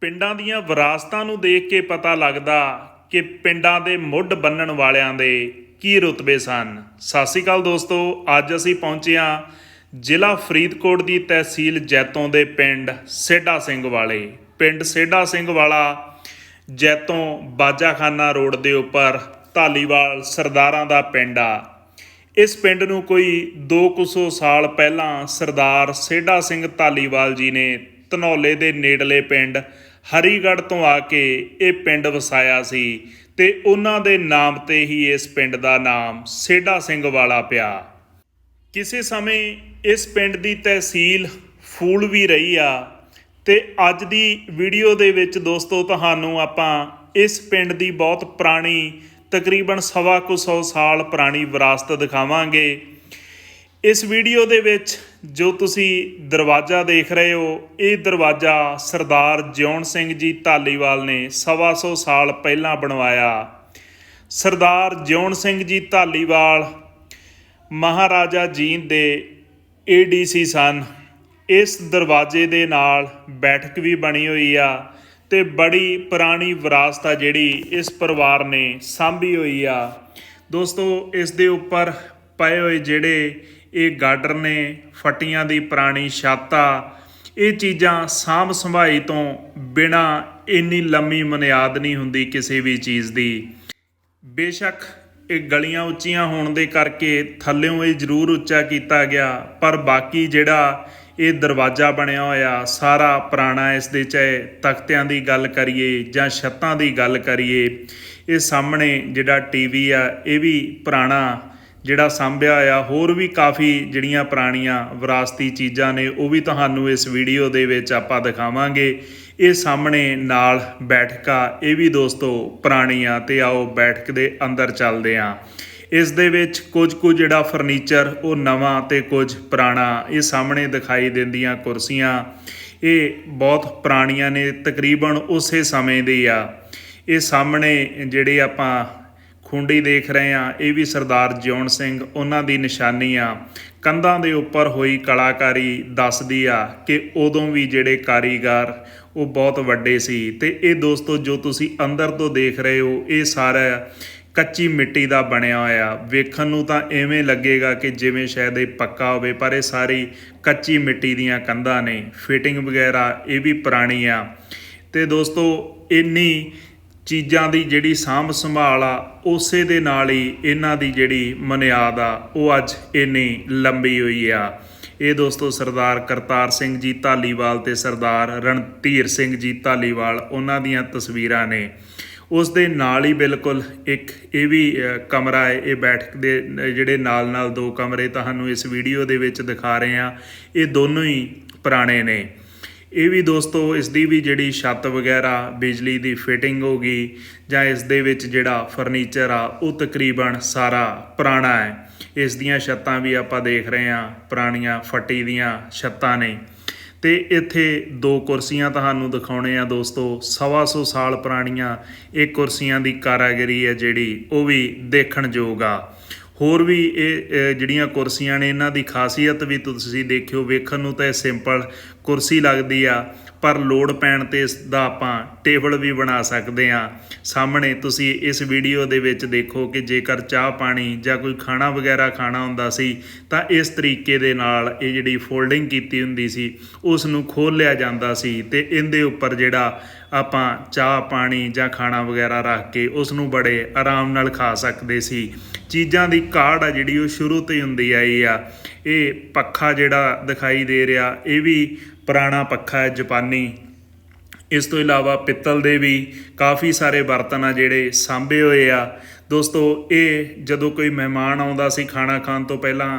ਪਿੰਡਾਂ ਦੀਆਂ ਵਿਰਾਸਤਾਂ ਨੂੰ ਦੇਖ ਕੇ ਪਤਾ ਲੱਗਦਾ ਕਿ ਪਿੰਡਾਂ ਦੇ ਮੁੱਢ ਬੰਨਣ ਵਾਲਿਆਂ ਦੇ ਕੀ ਰੁਤਬੇ ਸਨ। ਸਤਿ ਸ਼੍ਰੀ ਅਕਾਲ ਦੋਸਤੋ, ਅੱਜ ਅਸੀਂ ਪਹੁੰਚੇ ਹਾਂ ਜ਼ਿਲ੍ਹਾ ਫਰੀਦਕੋਟ ਦੀ ਤਹਿਸੀਲ ਜੈਤੋਂ ਦੇ ਪਿੰਡ ਸੇਡਾ ਸਿੰਘ ਵਾਲੇ। ਪਿੰਡ ਸੇਡਾ ਸਿੰਘ ਵਾਲਾ ਜੈਤੋਂ ਬਾਜਾਖਾਨਾ ਰੋਡ ਦੇ ਉੱਪਰ ਧਾਲੀਵਾਲ ਸਰਦਾਰਾਂ ਦਾ ਪਿੰਡ ਆ। ਇਸ ਪਿੰਡ ਨੂੰ ਕੋਈ 200 ਸਾਲ ਪਹਿਲਾਂ ਸਰਦਾਰ ਸੇਡਾ ਸਿੰਘ ਧਾਲੀਵਾਲ ਜੀ ਨੇ ਧਨੌਲੇ ਦੇ ਨੇੜਲੇ ਪਿੰਡ ਹਰੀਗੜ੍ਹ ਤੋਂ ਆ ਕੇ ਇਹ ਪਿੰਡ ਵਸਾਇਆ ਸੀ ਤੇ ਉਹਨਾਂ ਦੇ ਨਾਮ ਤੇ ਹੀ ਇਸ ਪਿੰਡ ਦਾ ਨਾਮ ਸੇਡਾ ਸਿੰਘ ਵਾਲਾ ਪਿਆ। ਕਿਸੇ ਸਮੇਂ ਇਸ ਪਿੰਡ ਦੀ ਤਹਿਸੀਲ ਫੂਲ ਵੀ ਰਹੀ ਆ ਤੇ ਅੱਜ ਦੀ ਵੀਡੀਓ ਦੇ ਵਿੱਚ ਦੋਸਤੋ ਤੁਹਾਨੂੰ ਆਪਾਂ ਇਸ ਪਿੰਡ ਦੀ ਬਹੁਤ ਪੁਰਾਣੀ ਤਕਰੀਬਨ ਸਵਾ ਕੁ ਸੌ ਸਾਲ ਪੁਰਾਣੀ ਵਿਰਾਸਤ ਦਿਖਾਵਾਂਗੇ। ਇਸ ਵੀਡੀਓ ਦੇ ਵਿੱਚ ਜੋ ਤੁਸੀਂ ਦਰਵਾਜ਼ਾ ਦੇਖ ਰਹੇ ਹੋ, ਇਹ ਦਰਵਾਜ਼ਾ ਸਰਦਾਰ ਜਿਉਣ ਸਿੰਘ ਜੀ ਧਾਲੀਵਾਲ ਨੇ ਸਵਾ ਸੌ ਸਾਲ ਪਹਿਲਾਂ ਬਣਵਾਇਆ। ਸਰਦਾਰ ਜਿਉਣ ਸਿੰਘ ਜੀ ਧਾਲੀਵਾਲ ਮਹਾਰਾਜਾ ਜੀਂਦ ਦੇ ਏਡੀਸੀ ਸਨ। ਇਸ ਦਰਵਾਜ਼ੇ ਦੇ ਨਾਲ ਬੈਠਕ ਵੀ ਬਣੀ ਹੋਈ ਆ ਤੇ ਬੜੀ ਪੁਰਾਣੀ ਵਿਰਾਸਤ ਆ ਜਿਹੜੀ ਇਸ ਪਰਿਵਾਰ ਨੇ ਸਾਂਭੀ ਹੋਈ ਆ। ਦੋਸਤੋ, ਇਸ ਦੇ ਉੱਪਰ ਪਏ ਹੋਏ ਜਿਹੜੇ ਇਹ ਗਾਡਰ ਨੇ ਫਟੀਆਂ ਦੀ ਪੁਰਾਣੀ ਛੱਤ ਆ ਇਹ ਚੀਜ਼ਾਂ ਸਾਂਭ ਸੰਭਾਈ ਤੋਂ ਬਿਨਾ ਇੰਨੀ ਲੰਮੀ ਮਨਿਆਦ ਨਹੀਂ ਹੁੰਦੀ ਕਿਸੇ ਵੀ ਚੀਜ਼ ਦੀ। ਬੇਸ਼ੱਕ ਇਹ ਗਲੀਆਂ ਉੱਚੀਆਂ ਹੋਣ ਦੇ ਕਰਕੇ ਥੱਲਿਓਂ ਇਹ ਜ਼ਰੂਰ ਉੱਚਾ ਕੀਤਾ ਗਿਆ, ਪਰ ਬਾਕੀ ਜਿਹੜਾ ਇਹ ਦਰਵਾਜ਼ਾ ਬਣਿਆ ਹੋਇਆ, ਸਾਰਾ ਪੁਰਾਣਾ ਇਸ ਦੇ ਚਾਹੇ ਤਖਤਿਆਂ ਦੀ ਗੱਲ ਕਰੀਏ ਜਾਂ ਛੱਤਾਂ ਦੀ ਗੱਲ ਕਰੀਏ, ਇਹ ਸਾਹਮਣੇ ਜਿਹੜਾ ਟੀਵੀ ਆ, ਇਹ ਵੀ ਪੁਰਾਣਾ ਜਿਹੜਾ ਸਾਂਭਿਆ ਆ, ਹੋਰ ਵੀ ਕਾਫੀ ਜਿਹੜੀਆਂ ਪੁਰਾਣੀਆਂ ਵਿਰਾਸਤੀ ਚੀਜ਼ਾਂ ਨੇ, ਉਹ ਵੀ ਤੁਹਾਨੂੰ ਇਸ ਵੀਡੀਓ ਦੇ ਵਿੱਚ ਆਪਾਂ ਦਿਖਾਵਾਂਗੇ। ਇਹ ਸਾਹਮਣੇ ਨਾਲ ਬੈਠਕਾ, ਇਹ ਵੀ ਦੋਸਤੋ ਪੁਰਾਣੀ ਆ ਤੇ ਆਓ ਬੈਠਕ ਦੇ ਅੰਦਰ ਚੱਲਦੇ ਆ। ਇਸ ਦੇ ਵਿੱਚ ਕੁਝ ਕੁ ਜਿਹੜਾ ਫਰਨੀਚਰ, ਉਹ ਨਵਾਂ ਤੇ ਕੁਝ ਪੁਰਾਣਾ, ਇਹ ਸਾਹਮਣੇ ਦਿਖਾਈ ਦਿੰਦੀਆਂ ਕੁਰਸੀਆਂ। ਇਹ ਬਹੁਤ ਪੁਰਾਣੀਆਂ ਨੇ, ਤਕਰੀਬਨ ਉਸੇ ਸਮੇਂ ਦੀ ਆ। ਇਹ ਸਾਹਮਣੇ ਜਿਹੜੇ ਆਪਾਂ ਖੁੰਡੀ ਦੇਖ ਰਹੇ ਆ ਇਹ ਵੀ ਸਰਦਾਰ ਜਿਉਣ ਸਿੰਘ, ਉਹਨਾਂ ਦੀ ਨਿਸ਼ਾਨੀ ਆ। ਕੰਧਾਂ ਦੇ ਉੱਪਰ ਹੋਈ ਕਲਾਕਾਰੀ ਦੱਸਦੀ ਆ ਕਿ ਉਦੋਂ ਵੀ ਜਿਹੜੇ ਕਾਰੀਗਰ ਉਹ ਬਹੁਤ ਵੱਡੇ ਸੀ। ਤੇ ਇਹ ਦੋਸਤੋ, ਜੋ ਤੁਸੀਂ ਅੰਦਰ ਤੋਂ ਦੇਖ ਰਹੇ ਹੋ, ਇਹ ਸਾਰਾ ਕੱਚੀ ਮਿੱਟੀ ਦਾ ਬਣਿਆ ਹੋਇਆ। ਵੇਖਣ ਨੂੰ ਤਾਂ ਐਵੇਂ ਲੱਗੇਗਾ ਕਿ ਜਿਵੇਂ ਸ਼ਾਇਦ ਇਹ ਪੱਕਾ ਹੋਵੇ, ਪਰ ਇਹ ਸਾਰੀ ਕੱਚੀ ਮਿੱਟੀ ਦੀਆਂ ਕੰਧਾਂ ਨੇ। ਫਿਟਿੰਗ ਵਗੈਰਾ ਇਹ ਵੀ ਪੁਰਾਣੀ ਆ। ਤੇ ਦੋਸਤੋ, ਇੰਨੀ ਚੀਜ਼ਾਂ ਦੀ ਜਿਹੜੀ ਸਾਂਭ ਸੰਭਾਲ ਆ, ਉਸੇ ਦੇ ਨਾਲ ਹੀ ਇਹਨਾਂ ਦੀ ਜਿਹੜੀ ਮਨਿਆਦ ਆ, ਉਹ ਅੱਜ ਇੰਨੀ ਲੰਬੀ ਹੋਈ ਆ। ਇਹ ਦੋਸਤੋ ਸਰਦਾਰ ਕਰਤਾਰ ਸਿੰਘ ਜੀ ਧਾਲੀਵਾਲ ਤੇ ਸਰਦਾਰ ਰਣਧੀਰ ਸਿੰਘ ਜੀ ਧਾਲੀਵਾਲ, ਉਹਨਾਂ ਦੀਆਂ ਤਸਵੀਰਾਂ ਨੇ। ਉਸ ਦੇ ਨਾਲ ਹੀ ਬਿਲਕੁਲ ਇੱਕ ਇਹ ਵੀ ਕਮਰਾ ਹੈ, ਇਹ ਬੈਠਕ ਦੇ ਜਿਹੜੇ ਨਾਲ ਨਾਲ ਦੋ ਕਮਰੇ ਤੁਹਾਨੂੰ ਇਸ ਵੀਡੀਓ ਦੇ ਵਿੱਚ ਦਿਖਾ ਰਹੇ ਆ ਇਹ ਦੋਨੋਂ ਹੀ ਪੁਰਾਣੇ ਨੇ। ਇਹ ਵੀ ਦੋਸਤੋ, ਇਸ ਦੀ ਵੀ ਜਿਹੜੀ ਛੱਤ ਵਗੈਰਾ, ਬਿਜਲੀ ਦੀ ਫਿਟਿੰਗ ਹੋ ਗਈ ਜਾਂ ਇਸ ਦੇ ਵਿੱਚ ਜਿਹੜਾ ਫਰਨੀਚਰ ਆ, ਉਹ ਤਕਰੀਬਨ ਸਾਰਾ ਪੁਰਾਣਾ ਹੈ। ਇਸ ਦੀਆਂ ਛੱਤਾਂ ਵੀ ਆਪਾਂ ਦੇਖ ਰਹੇ ਹਾਂ, ਪੁਰਾਣੀਆਂ ਫੱਟੀ ਦੀਆਂ ਛੱਤਾਂ ਨੇ। ਤੇ ਇੱਥੇ ਦੋ ਕੁਰਸੀਆਂ ਤੁਹਾਨੂੰ ਦਿਖਾਉਣੇ ਆ ਦੋਸਤੋ, ਸਵਾ ਸੌ ਸਾਲ ਪੁਰਾਣੀਆਂ ਇਹ ਕੁਰਸੀਆਂ ਦੀ ਕਾਰਾਗਰੀ ਹੈ ਜਿਹੜੀ, ਉਹ ਵੀ ਦੇਖਣ ਯੋਗ ਆ। ਹੋਰ ਵੀ ਇਹ ਜਿਹੜੀਆਂ ਕੁਰਸੀਆਂ ਨੇ, ਇਹਨਾਂ ਦੀ ਖਾਸੀਅਤ ਵੀ ਤੁਸੀਂ ਦੇਖਿਓ, ਵੇਖਣ ਨੂੰ ਤਾਂ ਇਹ ਸਿੰਪਲ ਕੁਰਸੀ ਲੱਗਦੀ ਆ, ਪਰ ਲੋੜ ਪੈਣ ਤੇ ਇਸ ਦਾ ਆਪਾਂ ਟੇਬਲ ਵੀ ਬਣਾ ਸਕਦੇ ਆ। ਸਾਹਮਣੇ ਤੁਸੀਂ ਇਸ ਵੀਡੀਓ ਦੇ ਵਿੱਚ ਦੇਖੋ ਕਿ ਜੇਕਰ ਚਾਹ ਪਾਣੀ ਜਾਂ ਕੋਈ ਖਾਣਾ ਵਗੈਰਾ ਖਾਣਾ ਹੁੰਦਾ ਸੀ, ਤਾਂ ਇਸ ਤਰੀਕੇ ਦੇ ਨਾਲ ਇਹ ਜਿਹੜੀ ਫੋਲਡਿੰਗ ਕੀਤੀ ਹੁੰਦੀ ਸੀ, ਉਸ ਨੂੰ ਖੋਲ ਲਿਆ ਜਾਂਦਾ ਸੀ ਤੇ ਇਹਦੇ ਉੱਪਰ ਜਿਹੜਾ ਆਪਾਂ ਚਾਹ, ਪਾਣੀ ਜਾਂ ਖਾਣਾ ਵਗੈਰਾ ਰੱਖ ਕੇ ਉਸ ਨੂੰ ਬੜੇ ਆਰਾਮ ਨਾਲ ਖਾ ਸਕਦੇ ਸੀ। ਚੀਜ਼ਾਂ ਦੀ ਕਾਢ ਆ ਜਿਹੜੀ ਉਹ ਸ਼ੁਰੂ ਤੋਂ ਹੀ ਹੁੰਦੀ ਆਈ ਆ। ਇਹ ਪੱਖਾ ਜਿਹੜਾ ਦਿਖਾਈ ਦੇ ਰਿਹਾ, ਇਹ ਵੀ ਪੁਰਾਣਾ ਪੱਖਾ ਹੈ ਜਾਪਾਨੀ। ਇਸ ਤੋਂ ਇਲਾਵਾ ਪਿੱਤਲ ਦੇ ਵੀ ਕਾਫੀ ਸਾਰੇ ਬਰਤਨ ਆ ਜਿਹੜੇ ਸਾਂਭੇ ਹੋਏ ਆ। ਦੋਸਤੋ, ਇਹ ਜਦੋਂ ਕੋਈ ਮਹਿਮਾਨ ਆਉਂਦਾ ਸੀ ਖਾਣਾ ਖਾਣ ਤੋਂ ਪਹਿਲਾਂ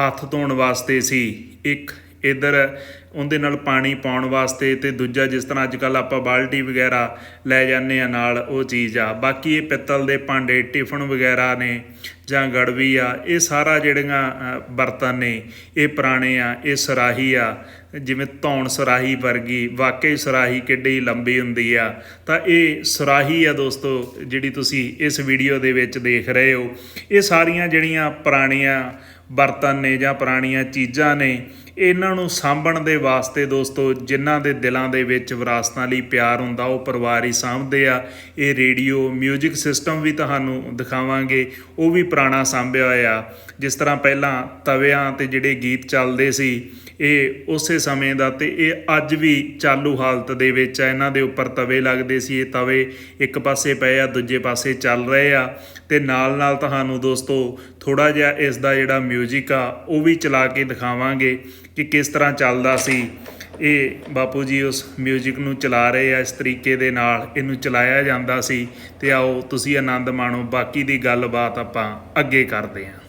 ਹੱਥ ਧੋਣ ਵਾਸਤੇ ਸੀ, ਇੱਕ ਇਧਰ ਉਹਦੇ ਨਾਲ ਪਾਣੀ ਪਾਉਣ ਵਾਸਤੇ ਤੇ ਦੂਜਾ ਜਿਸ ਤਰ੍ਹਾਂ ਅੱਜ ਕੱਲ ਆਪਾਂ ਬਾਲਟੀ ਵਗੈਰਾ ਲੈ ਜਾਂਦੇ ਆ ਨਾਲ ਉਹ ਚੀਜ਼ ਆ। ਬਾਕੀ ਇਹ ਪਿੱਤਲ ਦੇ ਭਾਂਡੇ, ਟਿਫਨ ਵਗੈਰਾ ਨੇ ਜਾਂ ਗੜਵੀ ਆ, ਇਹ ਸਾਰਾ ਜਿਹੜੀਆਂ ਬਰਤਨ ਨੇ, ਇਹ ਪੁਰਾਣੇ ਆ, ਇਹ ਸਰਾਹੀ ਆ। ਜਿਵੇਂ ਧੌਣ ਸਰਾਹੀ ਵਰਗੀ, ਵਾਕਈ ਸਰਾਹੀ ਕਿੱਡੀ ਲੰਬੀ ਹੁੰਦੀ ਆ। ਤਾਂ ਇਹ ਸਰਾਹੀ ਆ ਦੋਸਤੋ, ਜਿਹੜੀ ਤੁਸੀਂ ਇਸ ਵੀਡੀਓ ਦੇ ਵਿੱਚ ਦੇਖ ਰਹੇ ਹੋ। ਇਹ ਸਾਰੀਆਂ ਜਿਹੜੀਆਂ ਪੁਰਾਣੀਆਂ ਬਰਤਨ ਨੇ ਜਾਂ ਪੁਰਾਣੀਆਂ ਚੀਜ਼ਾਂ ਨੇ ਇਹਨਾਂ ਨੂੰ ਸਾਂਭਣ ਦੇ ਵਾਸਤੇ ਦੋਸਤੋ, ਜਿਨ੍ਹਾਂ ਦੇ ਦਿਲਾਂ ਦੇ ਵਿੱਚ ਵਿਰਾਸਤਾਂ ਲਈ ਪਿਆਰ ਹੁੰਦਾ, ਉਹ ਪਰਿਵਾਰ ਹੀ ਸਾਂਭਦੇ ਆ। ਇਹ ਰੇਡੀਓ 뮤직 ਸਿਸਟਮ ਵੀ ਤੁਹਾਨੂੰ ਦਿਖਾਵਾਂਗੇ। ਉਹ ਵੀ ਪੁਰਾਣਾ ਸਾਂਭਿਆ ਹੋਇਆ। ਜਿਸ ਤਰ੍ਹਾਂ ਪਹਿਲਾਂ ਤਵਿਆਂ ਤੇ ਜਿਹੜੇ ਗੀਤ ਚੱਲਦੇ ਸੀ ਇਹ ਉਸੇ ਸਮੇਂ ਦਾ ਤੇ ਇਹ ਅੱਜ ਵੀ ਚਾਲੂ ਹਾਲਤ ਦੇ ਵਿੱਚ ਆ ਇਹਨਾਂ ਦੇ ਉੱਪਰ ਤਵੇ ਲੱਗਦੇ ਸੀ ਇਹ ਤਵੇ ਇੱਕ ਪਾਸੇ ਪਏ ਆ ਦੂਜੇ ਪਾਸੇ ਚੱਲ ਰਹੇ ਆ ਤੇ ਨਾਲ ਨਾਲ ਤੁਹਾਨੂੰ ਦੋਸਤੋ ਥੋੜਾ ਜਿਹਾ ਇਸ ਦਾ ਜਿਹੜਾ 뮤직 ਆ ਉਹ ਵੀ ਚਲਾ ਕੇ ਦਿਖਾਵਾਂਗੇ ਕਿ ਕਿਸ ਤਰ੍ਹਾਂ ਚੱਲਦਾ ਸੀ ਇਹ ਬਾਪੂ ਜੀ ਉਸ 뮤직 ਨੂੰ ਚਲਾ ਰਹੇ ਆ ਇਸ ਤਰੀਕੇ ਦੇ ਨਾਲ ਇਹਨੂੰ ਚਲਾਇਆ ਜਾਂਦਾ ਸੀ ਤੇ ਆਓ ਤੁਸੀਂ ਆਨੰਦ ਮਾਣੋ ਬਾਕੀ ਦੀ ਗੱਲਬਾਤ ਆਪਾਂ ਅੱਗੇ ਕਰਦੇ ਹਾਂ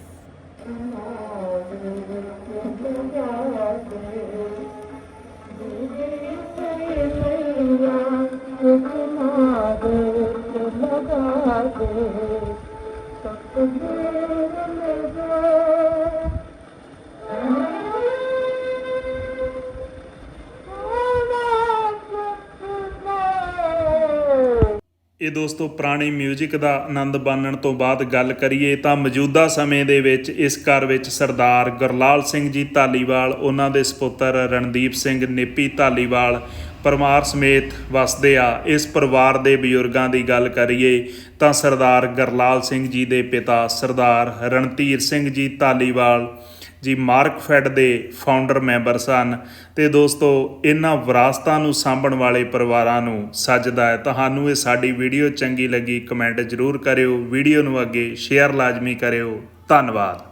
ਇਹ ਦੋਸਤੋ ਪੁਰਾਣੇ 뮤직 ਦਾ ਆਨੰਦ ਬਾਣਨ ਤੋਂ ਬਾਅਦ ਗੱਲ ਕਰੀਏ ਤਾਂ ਮੌਜੂਦਾ ਸਮੇਂ ਦੇ ਵਿੱਚ ਇਸ ਘਰ ਵਿੱਚ ਸਰਦਾਰ ਗੁਰਲਾਲ ਸਿੰਘ ਜੀ ਧਾਲੀਵਾਲ, ਉਹਨਾਂ ਦੇ ਸੁਪੁੱਤਰ ਰਣਦੀਪ ਸਿੰਘ ਨੇਪੀ ਧਾਲੀਵਾਲ ਪਰਿਵਾਰ ਸਮੇਤ ਵਸਦੇ ਆ। ਇਸ ਪਰਿਵਾਰ ਦੇ ਬਜ਼ੁਰਗਾਂ ਦੀ ਗੱਲ ਕਰੀਏ ਤਾਂ ਸਰਦਾਰ ਗੁਰਲਾਲ ਸਿੰਘ ਜੀ ਦੇ ਪਿਤਾ ਸਰਦਾਰ ਰਣਧੀਰ ਸਿੰਘ ਜੀ ਧਾਲੀਵਾਲ ਜੀ ਮਾਰਕਫੈਡ ਦੇ ਫਾਊਂਡਰ ਮੈਂਬਰ ਸਨ ਤੇ ਦੋਸਤੋ, ਇਹਨਾਂ ਵਿਰਾਸਤਾਂ ਨੂੰ ਸਾਂਭਣ ਵਾਲੇ ਪਰਿਵਾਰਾਂ ਨੂੰ ਸੱਜਦਾ ਹੈ। ਤੁਹਾਨੂੰ ਇਹ ਸਾਡੀ ਵੀਡੀਓ ਚੰਗੀ ਲੱਗੀ, ਕਮੈਂਟ ਜ਼ਰੂਰ ਕਰਿਓ, ਵੀਡੀਓ ਨੂੰ ਅੱਗੇ ਸ਼ੇਅਰ ਲਾਜ਼ਮੀ ਕਰਿਓ। ਧੰਨਵਾਦ।